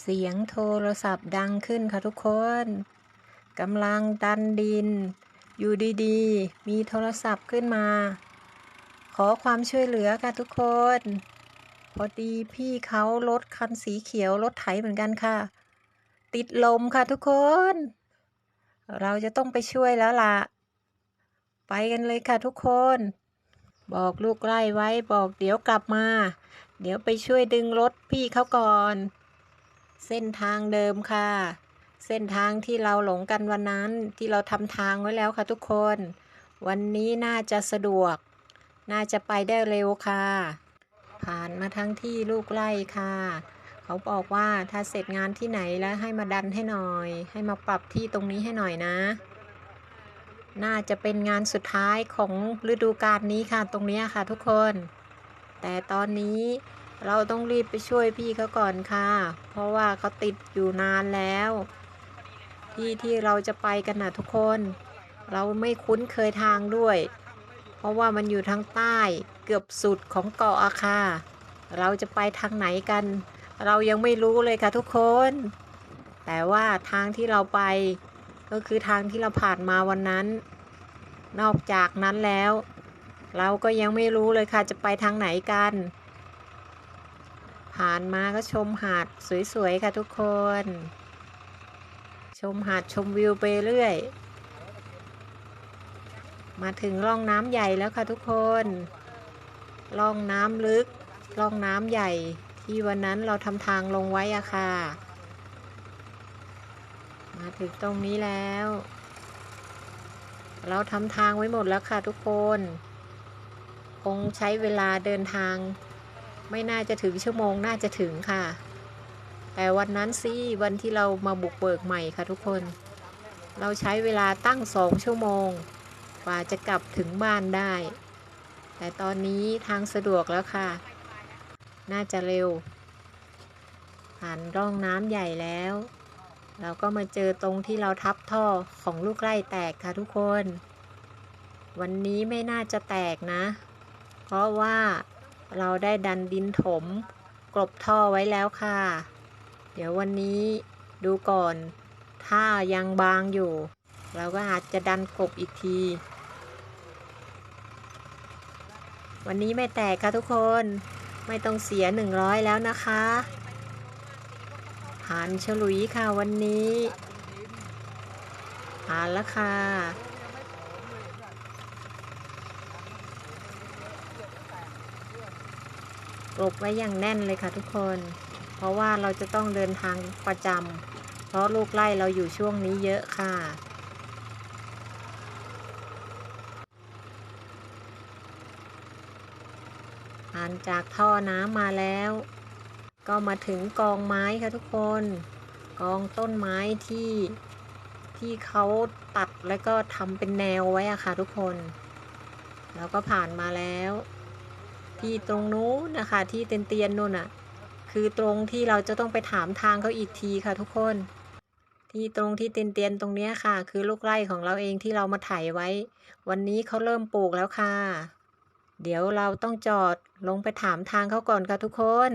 เสียงโทรศัพท์ดังขึ้นค่ะทุกคนกำลังดันดิน อยู่ดีๆ มีโทรศัพท์ขึ้นมา ขอความช่วยเหลือค่ะทุกคน พอดีพี่เขารถคันสีเขียวรถไถเหมือนกันค่ะ ติดลมค่ะทุกคน เราจะต้องไปช่วยแล้วล่ะ ไปกันเลยค่ะทุกคน บอกลูกไล่ไว้บอกเดี๋ยวกลับมา เดี๋ยวไปช่วยดึงรถพี่เขาก่อน เส้นทางเดิมค่ะ เส้นทางที่เราหลงกันวันนั้นที่เราทำทางไว้แล้วค่ะทุกคน วันนี้น่าจะสะดวก น่าจะไปได้เร็วค่ะ ผ่านมาทั้งที่ลูกไล่ค่ะ เขาบอกว่าถ้าเสร็จงานที่ไหนแล้วให้มาดันให้หน่อย ให้มาปรับที่ตรงนี้ให้หน่อยนะ น่าจะเป็นงานสุดท้ายของฤดูกาลนี้ค่ะตรงนี้ค่ะทุกคน แต่ตอนนี้ เราต้องรีบไปช่วยพี่เขาก่อนค่ะ เพราะว่าเขาติดอยู่นานแล้ว ที่ที่เราจะไปกันนะทุกคน เราไม่คุ้นเคยทางด้วย เพราะว่ามันอยู่ทางใต้เกือบสุดของเกาะอาคาเราจะไปทางไหนกัน เรายังไม่รู้เลยค่ะทุกคน แต่ว่าทางที่เราไป ก็คือทางที่เราผ่านมาวันนั้น นอกจากนั้นแล้ว เราก็ยังไม่รู้เลยค่ะจะไปทางไหนกัน ผ่านมาก็ชมหาดสวย ๆ ค่ะทุกคน ชมหาดชมวิวไปเรื่อย มาถึงร่องน้ำใหญ่แล้วค่ะทุกคน ร่องน้ำลึก ร่องน้ำใหญ่ที่วันนั้นเราทำทางลงไว้อะค่ะ มาถึงตรงนี้แล้ว เราทำทางไว้หมดแล้วค่ะทุกคน คงใช้เวลาเดินทาง ไม่น่าจะถึงชั่วโมงน่าจะถึงค่ะ แต่วันนั้นสิวันที่เรามาบุกเบิกใหม่ค่ะทุกคน เราใช้เวลาตั้งสองชั่วโมง กว่าจะกลับถึงบ้านได้ แต่ตอนนี้ทางสะดวกแล้วค่ะ น่าจะเร็ว ผ่านร่องน้ำใหญ่แล้ว เราก็มาเจอตรงที่เราทับท่อของลูกไร่แตกค่ะทุกคน วันนี้ไม่น่าจะแตกนะ เพราะว่า เราได้ดันดินถม กลบท่อไว้แล้วค่ะ เดี๋ยววันนี้ดูก่อน ถ้ายังบางอยู่ เราก็อาจจะดันกลบอีกที วันนี้ไม่แตกค่ะทุกคนไม่ต้องเสีย 100 แล้วนะคะผ่านฉลุยค่ะวันนี้ผ่านแล้วค่ะ กลบไว้อย่างแน่นเลยค่ะทุกคน เพราะว่าเราจะต้องเดินทางประจำเพราะลูกไล่เราอยู่ช่วงนี้เยอะค่ะ ผ่านจากท่อน้ำมาแล้ว ก็มาถึงกองไม้ค่ะทุกคน กองต้นไม้ที่ที่เขาตัดแล้วก็ทำเป็นแนวไว้อะค่ะทุกคน แล้วก็ผ่านมาแล้ว ที่ตรงนู้นนะคะ ที่เตียนๆนู่นอะคือตรงที่เราจะต้องไปถามทางเขาอีกทีค่ะทุกคน ที่ตรงที่เตียนๆตรงเนี้ยค่ะ คือลูกไร่ของเราเองที่เรามาไถไว้ วันนี้เขาเริ่มปลูกแล้วค่ะ เดี๋ยวเราต้องจอดลงไปถามทางเขาก่อนค่ะทุกคน